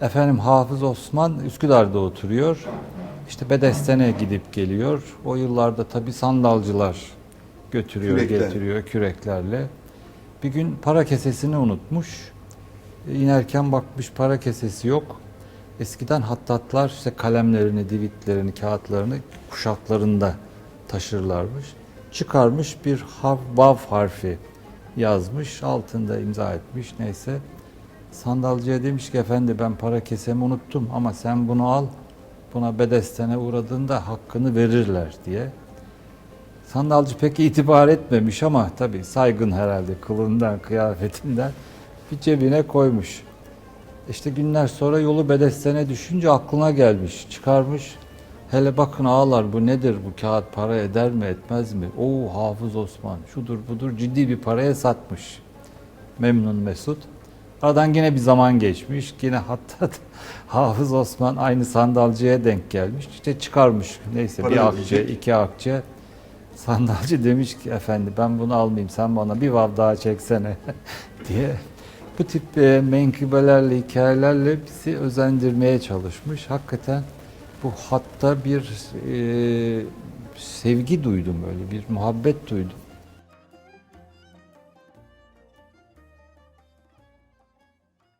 Efendim Hafız Osman Üsküdar'da oturuyor. İşte Bedesten'e gidip geliyor. O yıllarda tabii sandalcılar götürüyor, Kürekler. getiriyor küreklerle. Bir gün para kesesini unutmuş. E, İnerken bakmış para kesesi yok. Eskiden hattatlar işte kalemlerini, divitlerini, kağıtlarını kuşaklarında taşırlarmış. Çıkarmış bir harf, vav harfi yazmış, altında imza etmiş neyse. Sandalcıya demiş ki efendi ben para kesemi unuttum ama sen bunu al, buna bedestene uğradığında hakkını verirler diye. Sandalcı pek itibar etmemiş ama tabii saygın herhalde kılığından, kıyafetinden bir cebine koymuş. İşte günler sonra yolu bedestene düşünce aklına gelmiş, çıkarmış. Hele bakın ağalar bu nedir bu kağıt para eder mi etmez mi? Oo Hafız Osman şudur budur ciddi bir paraya satmış. Memnun Mesut. Aradan yine bir zaman geçmiş. Yine hatta Hafız Osman aynı sandalcıya denk gelmiş. İşte çıkarmış neyse Para bir akçe, iki akçe. Sandalcı demiş ki efendi ben bunu almayayım sen bana bir vav daha çeksene diye. Bu tip e, menkıbelerle, hikayelerle bizi özendirmeye çalışmış. Hakikaten bu hatta bir e, sevgi duydum öyle bir muhabbet duydum.